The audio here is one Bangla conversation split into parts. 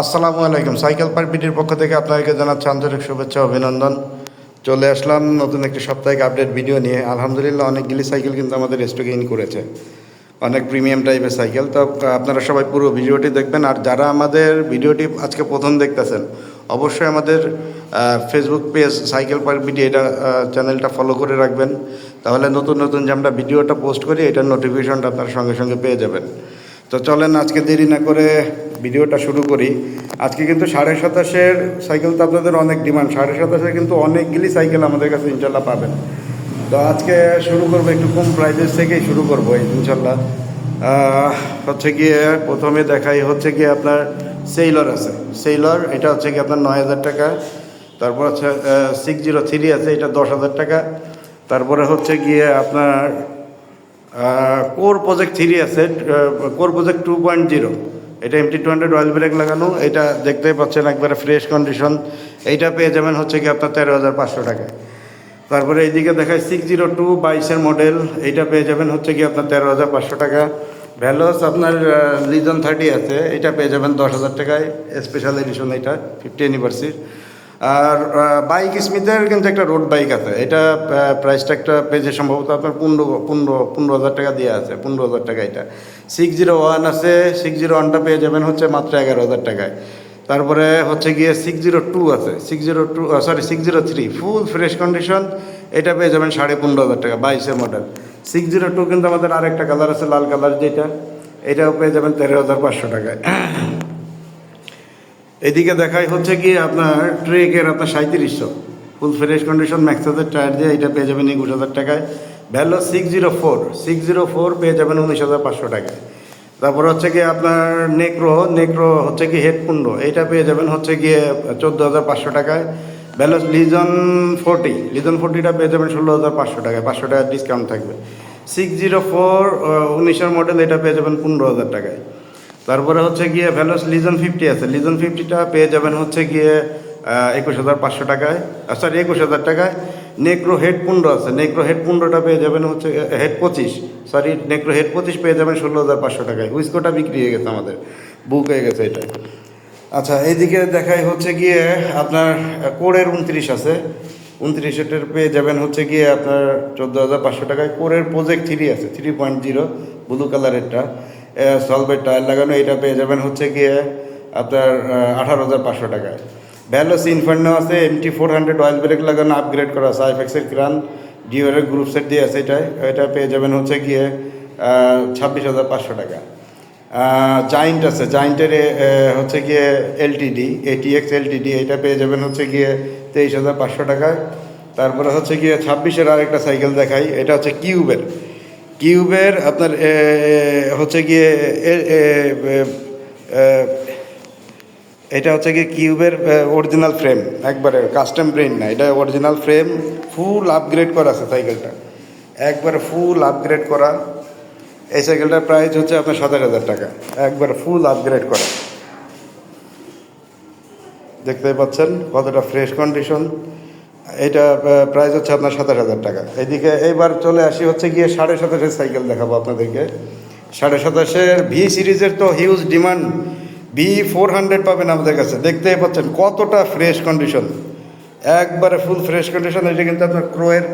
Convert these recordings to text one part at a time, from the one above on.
আসসালামু আলাইকুম। সাইকেল পার্ক বিটির পক্ষ থেকে আপনাদেরকে জানাচ্ছি আন্তরিক শুভেচ্ছা অভিনন্দন। চলে আসলাম নতুন একটি সাপ্তাহিক আপডেট ভিডিও নিয়ে। আলহামদুলিল্লাহ অনেকগুলি সাইকেল কিন্তু আমাদের স্টকে ইন করেছে। অনেক প্রিমিয়াম টাইপের সাইকেল। তো আপনারা সবাই পুরো ভিডিওটি দেখবেন। আর যারা আমাদের ভিডিওটি আজকে প্রথম দেখতেছেন, অবশ্যই আমাদের ফেসবুক পেজ সাইকেল পার্ক বিটি এটা চ্যানেলটা ফলো করে রাখবেন। তাহলে নতুন নতুন যে আমরা ভিডিওটা পোস্ট করি, এটার নোটিফিকেশনটা আপনার সঙ্গে সঙ্গে পেয়ে যাবেন। তো চলেন আজকে দেরি না করে ভিডিওটা শুরু করি। আজকে কিন্তু সাড়ে সাতাশের সাইকেল তো আপনাদের অনেক ডিমান্ড সাড়ে সাতাশে কিন্তু অনেকগুলি সাইকেল আমাদের কাছে ইনশাল্লাহ পাবেন। তো আজকে শুরু করব একটু কম প্রাইজের থেকেই শুরু করব ইনশাল্লাহ হচ্ছে গিয়ে প্রথমে দেখাই হচ্ছে গিয়ে আপনার সেইলর আছে। সেইলর এটা হচ্ছে কি আপনার নয় হাজার টাকা। তারপর হচ্ছে সিক্স জিরো থ্রি আছে, এটা দশ হাজার টাকা। তারপরে হচ্ছে গিয়ে আপনার কোর প্রজেক্ট থ্রি আছে core project two point zero এটা MT two hundred oil brake লাগানো, এটা দেখতেই পাচ্ছেন একবারে ফ্রেশ কন্ডিশন এইটা পেয়ে যাবেন হচ্ছে কি আপনার তেরো হাজার পাঁচশো টাকায়। তারপরে এইদিকে দেখায় সিক্স জিরো টু বাইশের মডেল এইটা পেয়ে যাবেন হচ্ছে কি আপনার তেরো হাজার পাঁচশো টাকা। ভ্যালোস আপনার লিজন থার্টি আছে এটা পেয়ে যাবেন দশ হাজার টাকায়। স্পেশাল এডিশন এটা ফিফটি অ্যানিভার্সারির আর বাইক স্মিথের কিন্তু একটা রোড বাইক আছে। এটা প্রাইসটা একটা পেজে সম্ভবত আপনার পনেরো পনেরো পনেরো হাজার টাকা দিয়ে আছে, পনেরো হাজার টাকা এটা। সিক্স জিরো ওয়ান আছে সিক্স জিরো ওয়ানটা পেয়ে যাবেন হচ্ছে মাত্র এগারো হাজার টাকায়। তারপরে হচ্ছে গিয়ে সিক্স জিরো টু আছে। Six zero two sorry six zero three full fresh condition এটা পেয়ে যাবেন সাড়ে পনেরো হাজার টাকা, বাইশের মডেল সিক্স জিরো টু কিন্তু আমাদের আরেকটা কালার আছে, লাল কালার যেটা, এটাও পেয়ে যাবেন তেরো হাজার পাঁচশো টাকায়। এদিকে দেখাই হচ্ছে কি আপনার ট্রেকের আপনার সাঁত্রিশশো ফুল ফ্রেশ কন্ডিশন ম্যাক্সাসের টায়ার দিয়ে এটা পেয়ে যাবেন একুশ হাজার টাকায়। Vello six zero four six zero four পেয়ে যাবেন উনিশ হাজার পাঁচশো টাকায়। তারপর হচ্ছে কি আপনার নেক্রো নেক্রো হচ্ছে কি হেডপুন্ডো এইটা পেয়ে যাবেন হচ্ছে গিয়ে চোদ্দ হাজার পাঁচশো টাকায়। ভ্যালোস লিজন ফোরটি লিজন ফোরটিটা পেয়ে যাবেন ষোলো হাজার পাঁচশো টাকায়। পাঁচশো টাকার ডিসকাউন্ট থাকবে। সিক্স জিরো ফোর উনিশের মডেল এটা পেয়ে যাবেন পনেরো হাজার টাকায়। তারপরে হচ্ছে গিয়ে ভ্যালোস লিজন ফিফটি আছে। লিজন ফিফটিটা পেয়ে যাবেন হচ্ছে গিয়ে একুশ হাজার পাঁচশো টাকায়। সরি একুশ হাজার টাকায়। নেক্রো হেড পনেরো আছে। নেক্রো হেড পনেরোটা পেয়ে যাবেন হচ্ছে হেড পঁচিশ। সরি নেক্রো হেড পঁচিশ পেয়ে যাবেন ষোলো হাজার পাঁচশো টাকায়। হুইস্কোটা বিক্রি হয়ে গেছে আমাদের। বুক হয়ে গেছে এটা আচ্ছা এইদিকে দেখাই হচ্ছে গিয়ে আপনার কোরের উনত্রিশ আছে। উনত্রিশ এটার পেয়ে যাবেন হচ্ছে গিয়ে আপনার চোদ্দ হাজার পাঁচশো টাকায়। কোরের প্রজেক্ট থ্রি আছে থ্রি পয়েন্ট জিরো ব্লু কালারেরটা সলভের টায়ার লাগানো, এটা পেয়ে যাবেন হচ্ছে গিয়ে আপনার আঠারো হাজার পাঁচশো টাকায়। ভ্যালোস ইনফার্নো আছে MT four hundred oil brake লাগানো আপগ্রেড করা আছে আইফেক্সের ক্রান ডিওরের গ্রুপ সেট দিয়ে আছে এটাই এটা পেয়ে যাবেন হচ্ছে গিয়ে ছাব্বিশ হাজার পাঁচশো টাকা। জাইন্ট আছে জাইন্টের হচ্ছে গিয়ে এলটিডি এটিএক্স এলটিডি এটা পেয়ে যাবেন হচ্ছে গিয়ে তেইশ হাজার পাঁচশো টাকায়। তারপরে হচ্ছে গিয়ে ছাব্বিশের আরেকটা সাইকেল দেখাই, এটা হচ্ছে কিউবের কিউবের আপনার হচ্ছে গিয়ে এটা হচ্ছে গিয়ে কিউবের অরিজিনাল ফ্রেম একবারে কাস্টম প্রিন্ট না, এটা অরিজিনাল ফ্রেম ফুল আপগ্রেড করা আছে সাইকেলটা একবারে ফুল আপগ্রেড করা। এই সাইকেলটার প্রাইস হচ্ছে আপনার সাতাশ হাজার টাকা। একবারে ফুল আপগ্রেড করা। দেখতেই পাচ্ছেন কতটা ফ্রেশ কন্ডিশন এটা প্রাইস হচ্ছে আপনার সাতাশ হাজার টাকা। এদিকে এইবার চলে আসি হচ্ছে গিয়ে সাড়ে সাতাশের সাইকেল দেখাবো আপনাদেরকে। সাড়ে সাতাশের ভি সিরিজের তো huge demand V four hundred পাবেন আমাদের কাছে। দেখতেই পাচ্ছেন কতটা ফ্রেশ কন্ডিশন একবারে ফুল ফ্রেশ কন্ডিশন এটা কিন্তু আপনার ক্রোয়ের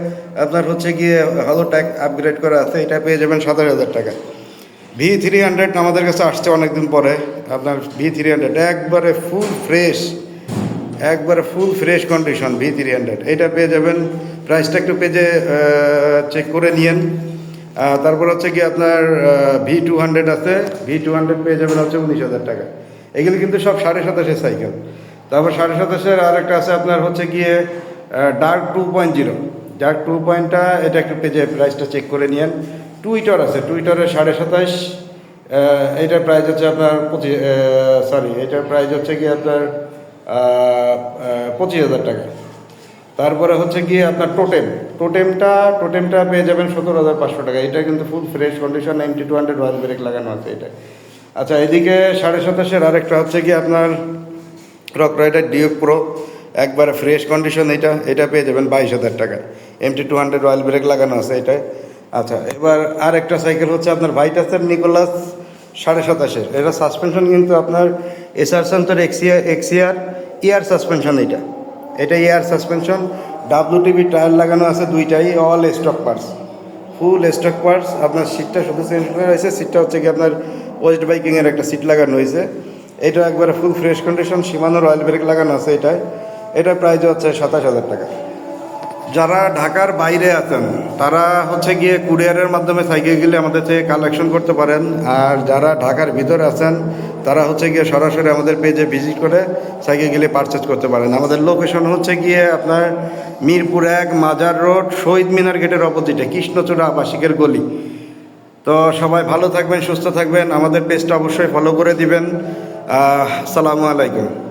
আপনার হচ্ছে গিয়ে হলো ট্যাগ আপগ্রেড করা আছে, এটা পেয়ে যাবেন সাতাশ হাজার টাকা। ভি থ্রি হান্ড্রেড আমাদের কাছে আসছে অনেকদিন পরে। আপনার ভি থ্রি হান্ড্রেড একবারে ফুল ফ্রেশ একবারে full fresh condition V three hundred এটা পেয়ে যাবেন। প্রাইসটা একটু পেজে চেক করে নিয়েন। তারপর হচ্ছে কি আপনার ভি টু হান্ড্রেড আছে। ভি টু হান্ড্রেড পেয়ে যাবেন হচ্ছে উনিশ হাজার টাকা। এগুলো কিন্তু সব সাড়ে সাতাশের সাইকেল তারপর সাড়ে সাতাশের আর একটা আছে আপনার হচ্ছে গিয়ে dark two point zero dark two পয়েন্টটা এটা একটু পেজে প্রাইসটা চেক করে নিয়েন। টুইটার আছে। টুইটারের সাড়ে সাতাশ। এটার প্রাইস হচ্ছে আপনার পঁচিশ সরি এটার প্রাইস হচ্ছে কি আপনার পঁচিশ হাজার টাকা। তারপরে হচ্ছে গিয়ে আপনার টোটেম। টোটেমটা টোটেমটা পেয়ে যাবেন সতেরো হাজার পাঁচশো টাকা। এটা কিন্তু full fresh condition ninety two hundred wall brake লাগানো আছে এটা। আচ্ছা এদিকে সাড়ে সাতাশের আরেকটা হচ্ছে কি আপনার রক রাইডার ডিউক প্রো একবারে ফ্রেশ কন্ডিশন এটা। এটা পেয়ে যাবেন বাইশ হাজার টাকা। MT two hundred oil brake লাগানো আছে এটাই আচ্ছা এবার আরেকটা সাইকেল হচ্ছে আপনার ভাইটাসের নিকোলাস সাড়ে সাতাশের এটা সাসপেনশন কিন্তু আপনার এসআর সেন্টার এক্সিয়ার এক্সিয়ার এয়ার সাসপেনশন এটা। এটা air suspension W TV tyre লাগানো আছে দুইটাই all stock parts full stock parts আপনার সিটটা শুধু চেঞ্জ সিটটা হচ্ছে কি আপনার ওয়েস্ট বাইকিংয়ের একটা সিট লাগানো হয়েছে। এটা একবারে full fresh condition সীমানো royal brake লাগানো আছে এটায়। এটা প্রাইস হচ্ছে সাতাশ হাজার টাকা। যারা ঢাকার বাইরে আছেন, তারা হচ্ছে গিয়ে কুরিয়ারের মাধ্যমে সাইকেল গেলে আমাদের থেকে কালেকশন করতে পারেন। আর যারা ঢাকার ভিতরে আছেন, তারা হচ্ছে গিয়ে সরাসরি আমাদের পেজে ভিজিট করে সাইকেল গেলে পারচেজ করতে পারেন। আমাদের লোকেশন হচ্ছে গিয়ে আপনার মিরপুর এক, মাজার রোড, শহীদ মিনার গেটের অপোজিটে, কৃষ্ণচূড়া আবাসিকের গলি। তো সবাই ভালো থাকবেন, সুস্থ থাকবেন। আমাদের পেজটা অবশ্যই ফলো করে দিবেন। আসসালামু আলাইকুম।